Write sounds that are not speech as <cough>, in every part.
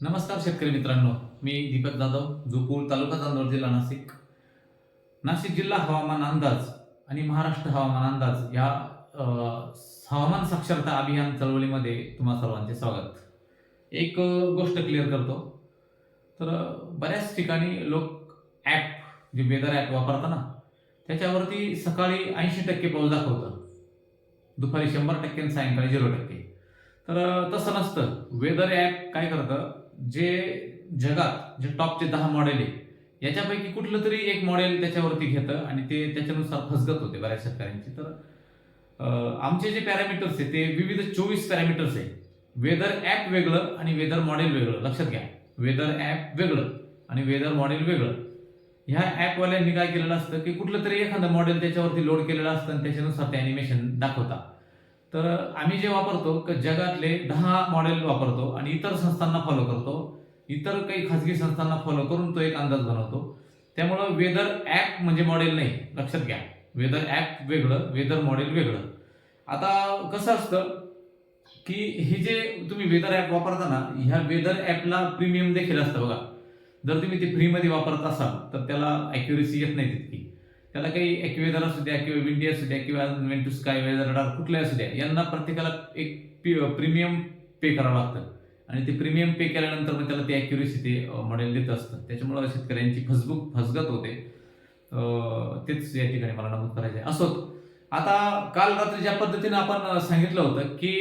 नमस्कार शेतकरी मित्रांनो. मी दीपक जाधव जोपूर तालुका चांदवड जिल्हा नाशिक. नाशिक जिल्हा हवामान अंदाज आणि महाराष्ट्र हवामान अंदाज या हवामान साक्षरता अभियान चळवळीमध्ये तुम्हा सर्वांचे स्वागत. एक गोष्ट क्लिअर करतो. तर बऱ्याच ठिकाणी लोक ॲप जे वेदर ॲप वापरतात ना त्याच्यावरती सकाळी ऐंशी टक्के पाऊस दाखवतं. दुपारी शंभर टक्के आणि सायंकाळी झिरो टक्के. तर तसं नसतं. वेदर ॲप काय करतं? जे जगात जे टॉपचे दहा मॉडेल आहे याच्यापैकी कुठलं तरी एक मॉडेल त्याच्यावरती घेतं आणि ते त्याच्यानुसार फसगत होते बऱ्याच शेतकऱ्यांची. तर आमचे जे पॅरामीटर्स आहे ते विविध चोवीस पॅरामीटर्स आहे. वेदर ॲप वेगळं आणि वेदर मॉडेल वेगळं. लक्षात घ्या. वेदर ॲप वेगळं आणि वेदर मॉडेल वेगळं. ह्या ॲपवाल्यांनी काय केलेलं असतं की कुठलं तरी एखादं मॉडेल त्याच्यावरती लोड केलेलं असतं आणि त्याच्यानुसार ते अॅनिमेशन दाखवतात तर आम्ही जे वापरतो क- जगातले दहा मॉडेल वापरतो आणि इतर संस्थांना फॉलो करतो. इतर काही खाजगी संस्थांना फॉलो करून तो एक अंदाज बनवतो. त्यामुळं वेदर ॲप म्हणजे मॉडेल नाही. लक्षात घ्या. वेदर ॲप वेगळं वेदर मॉडेल वेगळं. आता कसं असतं की हे जे तुम्ही वेदर ॲप वापरता ना ह्या वेदर ॲपला प्रीमियम देखील असतं बघा. जर तुम्ही ते फ्रीमध्ये वापरत असाल तर त्याला ॲक्युरेसी येत नाही तितकी. त्याला काही ॲक्युवेदर असू द्या किंवा विंडी असू द्या किंवा वेंटू स्काय वेदर रडार कुठले असू द्या यांना प्रत्येकाला एक प्रीमियम पे करावं लागतं. आणि ते प्रीमियम पे केल्यानंतर मग त्याला ते ॲक्युरेसी ते मॉडेल देत असतं त्याच्यामुळं शेतकऱ्यांची फसबुक फसगत होते. तेच या ठिकाणी मला नमूद करायचं आहे असोत आता काल रात्री ज्या पद्धतीने आपण सांगितलं होतं की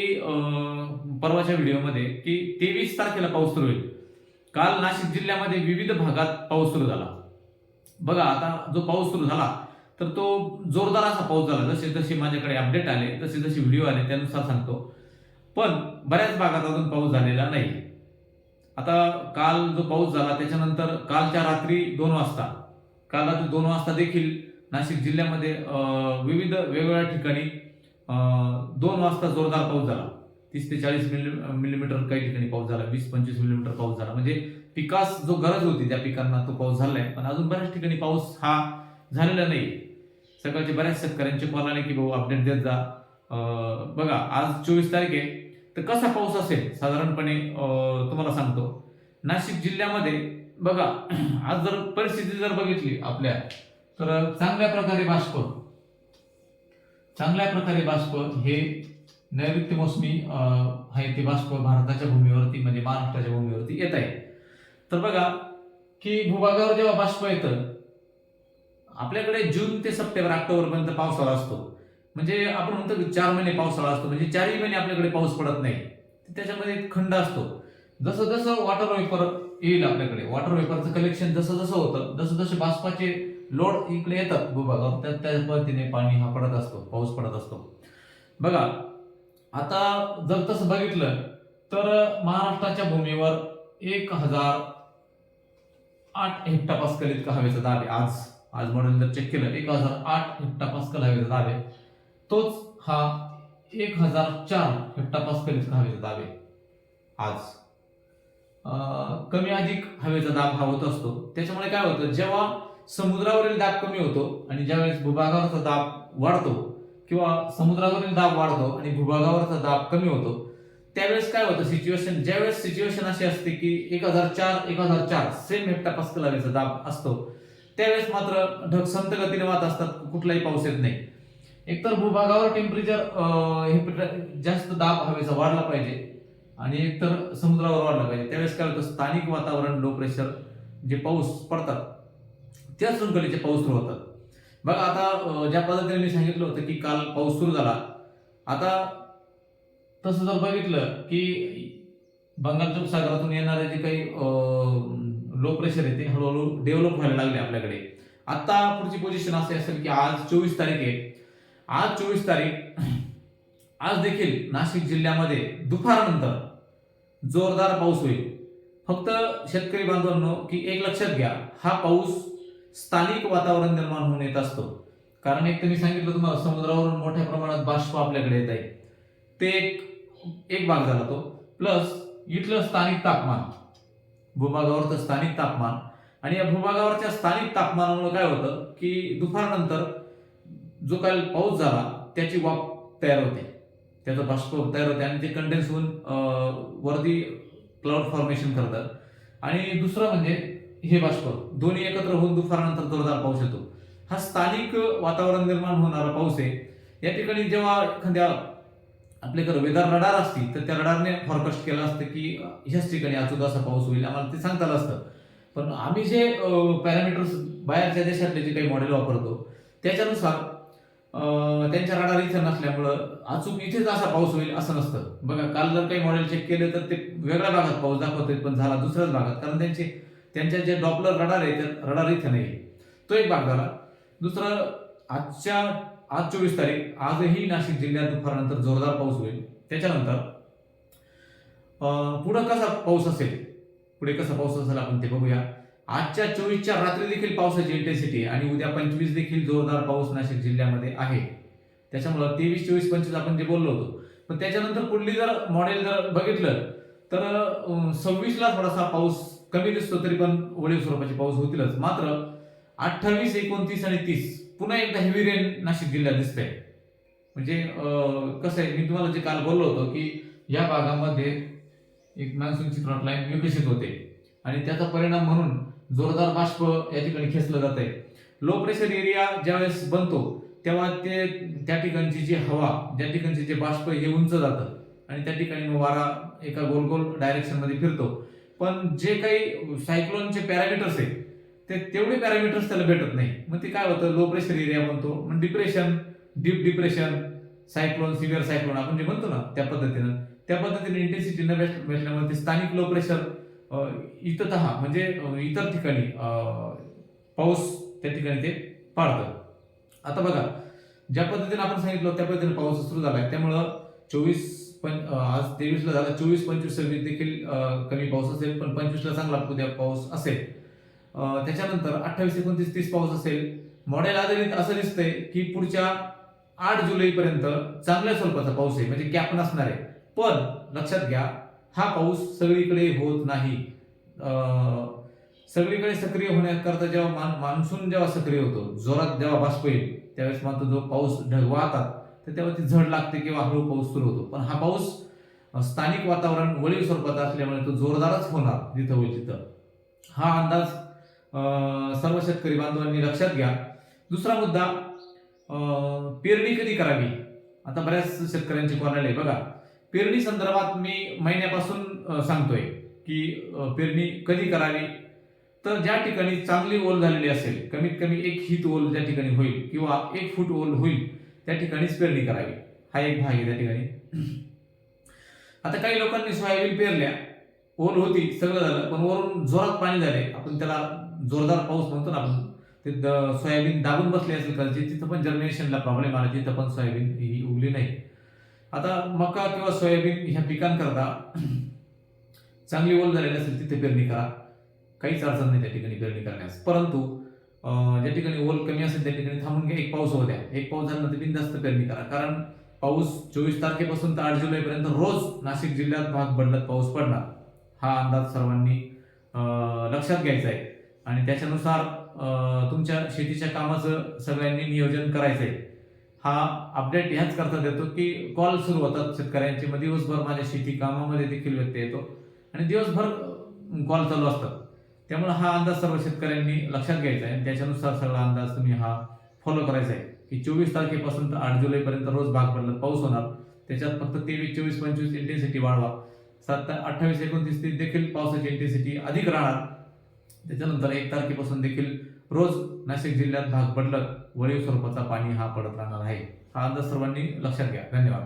परवाच्या व्हिडिओमध्ये की तेवीस तारखेला पाऊस सुरू होईल. काल नाशिक जिल्ह्यामध्ये विविध भागात पाऊस सुरू झाला. बघा आता जो पाऊस सुरू झाला तर तो जोरदार असा पाऊस झाला. जसे जसे माझ्याकडे अपडेट आले तसे जसे व्हिडिओ आले त्यानुसार सांगतो. पण बऱ्याच भागात अजून पाऊस झालेला नाही आता काल जो पाऊस झाला त्याच्यानंतर कालच्या रात्री दोन वाजता काल रात्री दोन वाजता देखील नाशिक जिल्ह्यामध्ये विविध वेगवेगळ्या ठिकाणी दोन वाजता जोरदार पाऊस झाला. तीस ते चाळीस मिली मिलीमीटर काही ठिकाणी पाऊस झाला वीस पंचवीस मिलीमीटर पाऊस झाला. म्हणजे पिकास जो गरज होती त्या पिकांना तो पाऊस झालाय. पण अजून बऱ्याच ठिकाणी पाऊस हा झालेला नाही सकाळचे बऱ्याच शेतकऱ्यांचे कॉल आले की भाऊ अपडेट देत जा. अं, बघा आज चोवीस तारीख आहे. तर कसा पाऊस असेल? साधारणपणे अं, तुम्हाला सांगतो. नाशिक जिल्ह्यामध्ये बघा <clears throat> आज जर परिस्थिती जर बघितली आपल्या तर चांगल्या प्रकारे बाष्प चांगल्या प्रकारे बाष्प हे नैऋत्य मोसमी आहे ते बाष्प भारताच्या भूमीवरती म्हणजे महाराष्ट्राच्या भूमीवरती येत आहे. तर बघा की भूभागावर जेव्हा बाष्प येतं आपल्याकडे जून ते सप्टेंबर ऑक्टोबर पर्यंत पावसाळा असतो. म्हणजे आपण म्हणतो की चार महिने पावसाळा असतो. म्हणजे चारही महिने आपल्याकडे पाऊस पडत नाही. त्याच्यामध्ये खंड असतो. जसं जसं वॉटर वेपर येईल आपल्याकडे वॉटर वेपरचं कलेक्शन जसं जसं होतं जसं जसे बाष्पाचे लोड इकडे येतात भूभागावर त्या त्या पद्धतीने पाणी हा पडत असतो पाऊस पडत असतो. बघा आता जर तसं बघितलं तर महाराष्ट्राच्या भूमीवर एक हजार आठ हेक्टापास्कल इतका हवेचा दाब आहे आज. आज मॉडेल जर चेक केलं. एक हजार आठ हेक्टापास्कल हवेचा दाब आहे. तोच हा एक हजार चार हेक्टापास्कल इतका हवेचा दाब आहे. आज कमी अधिक हवेचा दाब हा होत असतो. त्याच्यामुळे काय होतं जेव्हा समुद्रावरील दाब कमी होतो आणि ज्यावेळेस भूभागावरचा दाब वाढतो किंवा समुद्रावरील दाब वाढतो आणि भूभागावरचा दाब कमी होतो त्यावेळेस काय होतं सिच्युएशन ज्यावेळेस सिच्युएशन अशी असते की एक हजार चार एक हजार चार सेम हेक्टापास्कल हवेचा दाब असतो. त्यावेळेस मात्र ढग संत गतीने वाहत असतात कुठलाही पाऊस येत नाही. एकतर भूभागावर टेम्परेचर हे प्र- जास्त दाब हवेचा वाढला पाहिजे आणि एकतर समुद्रावर वाढला पाहिजे. त्यावेळेस काय होतं स्थानिक वातावरण लो प्रेशर जे पाऊस पडतात त्या शृंखलेचे पाऊस सुरू होतात. बघा आता ज्या पद्धतीने मी सांगितलं होतं की काल पाऊस सुरू झाला आता तसं जर बघितलं की बंगालच्या उपसागरातून येणारे जे काही लो प्रेशर येते हळूहळू डेव्हलप व्हायला लागले आपल्याकडे. आता पुढची पोझिशन असे असेल की आज चोवीस तारीख आहे. आज चोवीस तारीख <clears throat> आज देखील नाशिक जिल्ह्यामध्ये दुपारनंतर जोरदार पाऊस होईल. फक्त शेतकरी बांधवांनो की एक लक्षात घ्या हा पाऊस स्थानिक वातावरण निर्माण होऊन येत असतो. कारण एक तर मी सांगितलं तुम्हाला समुद्रावरून मोठ्या प्रमाणात बाष्प आपल्याकडे येत आहे. ते एक एक भाग झाला तो. प्लस इथलं स्थानिक तापमान. भूभागावरचं स्थानिक तापमान. आणि या भूभागावरच्या स्थानिक तापमानामुळे काय होतं की दुपारनंतर जो काल पाऊस झाला त्याची वाफ तयार होते. त्याचं बाष्प तयार होते आणि ते कंडेन्स होऊन वरती क्लाउड फॉर्मेशन करतं आणि दुसरं म्हणजे हे बाष्प दोन्ही एकत्र होऊन दुपारनंतर जोरदार पाऊस येतो. हा स्थानिक वातावरण निर्माण होणारा पाऊस आहे. या ठिकाणी जेव्हा एखाद्या आपल्याकडे वेदर रडार असतील तर त्या रडारने फॉरकास्ट केलं असतं की ह्याच ठिकाणी अचूक असा पाऊस होईल आम्हाला ते सांगता आलं असतं. पण आम्ही जे पॅरामीटर्स बाहेरच्या देशातले जे काही मॉडेल वापरतो त्याच्यानुसार त्यांच्या रडार इथे नसल्यामुळं अचूक इथेच असा पाऊस होईल असं नसतं. बघा काल जर काही मॉडेल चेक केले तर ते वेगळ्या भागात पाऊस दाखवतोय पण झाला दुसऱ्याच भागात. कारण त्यांचे त्यांच्या जे डॉपलर रडार आहे त्या रडार इथे नाही. तो एक भाग झाला. दुसरं आजच्या आज चोवीस तारीख. आजही नाशिक जिल्ह्यात दुपारनंतर जोरदार पाऊस होईल. त्याच्यानंतर पुढं कसा पाऊस असेल? पुढे कसा पाऊस असेल आपण ते बघूया. आजच्या चोवीसच्या रात्री देखील पावसाची इंटेन्सिटी आणि उद्या पंचवीस देखील जोरदार पाऊस नाशिक जिल्ह्यामध्ये आहे. त्याच्यामुळं तेवीस चोवीस पंचवीस आपण जे बोललो होतो. पण त्याच्यानंतर पुढली जर मॉडेल जर बघितलं तर सव्वीसला थोडासा पाऊस कमी दिसतो तरी पण ओळीव स्वरूपाचे पाऊस होतीलच. मात्र अठ्ठावीस एकोणतीस आणि तीस पुन्हा एकदा हेवी रेन नाशिक जिल्ह्यात आहे म्हणजे कसं आहे मी तुम्हाला जे काल बोललो होतो की या भागामध्ये एक मान्सूनची फ्रंट लाईन विकसित होते. आणि त्याचा परिणाम म्हणून जोरदार बाष्प या ठिकाणी खेचलं जात आहे लो प्रेशर एरिया ज्यावेळेस बनतो तेव्हा ते त्या ठिकाणची जी हवा ज्या ठिकाणचे जे बाष्प हे उंच जातं. आणि त्या ठिकाणी मग वारा एका गोल गोल डायरेक्शनमध्ये फिरतो. पण जे काही सायक्लोनचे पॅरामीटर्स आहेत ते तेवढे पॅरामीटर्स त्याला भेटत नाही. मग ते काय होतं? लो प्रेशर एरिया बनतो. मग depression deep depression cyclone severe cyclone आपण जे म्हणतो ना त्या पद्धतीनं. त्या पद्धतीने इंटेन्सिटी न भेटल्यामुळे ते स्थानिक लो प्रेशर इतत म्हणजे इतर ठिकाणी पाऊस त्या ठिकाणी ते पाडतं. आता बघा ज्या पद्धतीने आपण सांगितलं त्या पद्धतीने पाऊस सुरू झालाय. त्यामुळं चोवीस पण आज तेवीसला झाला. चोवीस पंचवीस सव्वीस देखील कमी पाऊस असेल पण पंचवीसला चांगला उद्या पाऊस असेल. त्याच्यानंतर अठ्ठावीस एकोणतीस तीस पाऊस असेल. मॉडेल आधारित असं दिसतंय की पुढच्या आठ जुलैपर्यंत चांगल्या स्वरूपाचा पाऊस आहे म्हणजे कॅप नसणार आहे. पण लक्षात घ्या हा पाऊस सगळीकडे होत नाही. सगळीकडे सक्रिय होण्याकरता जेव्हा मान मान्सून जेव्हा सक्रिय होतो जोरात जेव्हा बाष्प येईल त्यावेळेस मात्र जो पाऊस ढग वाहतात तर तेव्हा ती झड लागते किंवा हळू पाऊस सुरू होतो. पण हा पाऊस स्थानिक वातावरण वळीव स्वरूपात असल्यामुळे तो जोरदारच होणार जिथं होईल तिथं. हा अंदाज सर्व शेतकरी बांधवांनी लक्षात घ्या. दुसरा मुद्दा पेरणी कधी करावी? आता बऱ्याच शेतकऱ्यांची कॉल आहे बघा. पेरणी संदर्भात मी महिन्यापासून सांगतोय की पेरणी कधी करावी? तर ज्या ठिकाणी चांगली ओल झालेली असेल कमीत कमी एक हित ओल ज्या ठिकाणी होईल किंवा एक फूट ओल होईल त्या ठिकाणीच पेरणी करावी. हा एक भाग आहे त्या ठिकाणी. <clears throat> आता काही लोकांनी सोयाबीन पेरल्या. ओल होती सगळं झालं पण वरून जोरात पाणी झाले. आपण त्याला जोरदार पाऊस म्हणतो ना आपण ते द- सोयाबीन दाबून बसले असेल कदाचित तिथं पण जर्मिनेशनला प्रॉब्लेम आला तिथं पण सोयाबीन ही उगली नाही. आता मका किंवा सोयाबीन ह्या पिकांकरता <clears throat> चांगली ओल झालेली असेल तिथे पेरणी करा. काहीच अडचण नाही त्या ठिकाणी पेरणी करण्यास. परंतु ज्या ठिकाणी ओल कमी असेल त्या ठिकाणी थांबून घ्या एक पाऊस होऊ द्या. एक पाऊस झाल्यानंतर बिनधास्त पेरणी करा. कारण पाऊस चोवीस तारखेपासून तर आठ जुलैपर्यंत रोज नाशिक जिल्ह्यात भाग बदलत पाऊस पडणार हा अंदाज सर्वांनी लक्षात घ्यायचा आहे. आणि त्याच्यानुसार तुमच्या शेतीच्या कामाचं सगळ्यांनी नियोजन करायचं आहे हा अपडेट ह्याच करता देतो की कॉल सुरू होतात शेतकऱ्यांचे. मग दिवसभर माझ्या शेती कामामध्ये देखील व्यत्यय येतो. आणि दिवसभर कॉल चालू असतात. त्यामुळे हा अंदाज सर्व शेतकऱ्यांनी लक्षात घ्यायचा आहे. आणि त्याच्यानुसार सगळा अंदाज तुम्ही हा फॉलो करायचा आहे. की चोवीस तारखेपासून तर आठ जुलैपर्यंत रोज भाग पडला पाऊस होणार. त्याच्यात फक्त तेवीस चोवीस पंचवीस इंटेन्सिटी वाढवा. सात अठ्ठावीस एकोणतीस ती देखील पावसाची इंटेन्सिटी अधिक राहणार. त्याच्यानंतर एक तारखेपासून देखील रोज नाशिक जिल्ह्यात भाग पडलं. वळीव स्वरूपाचा पाणी हा पडत राहणार आहे. हा अंदाज सर्वांनी लक्षात घ्या. धन्यवाद.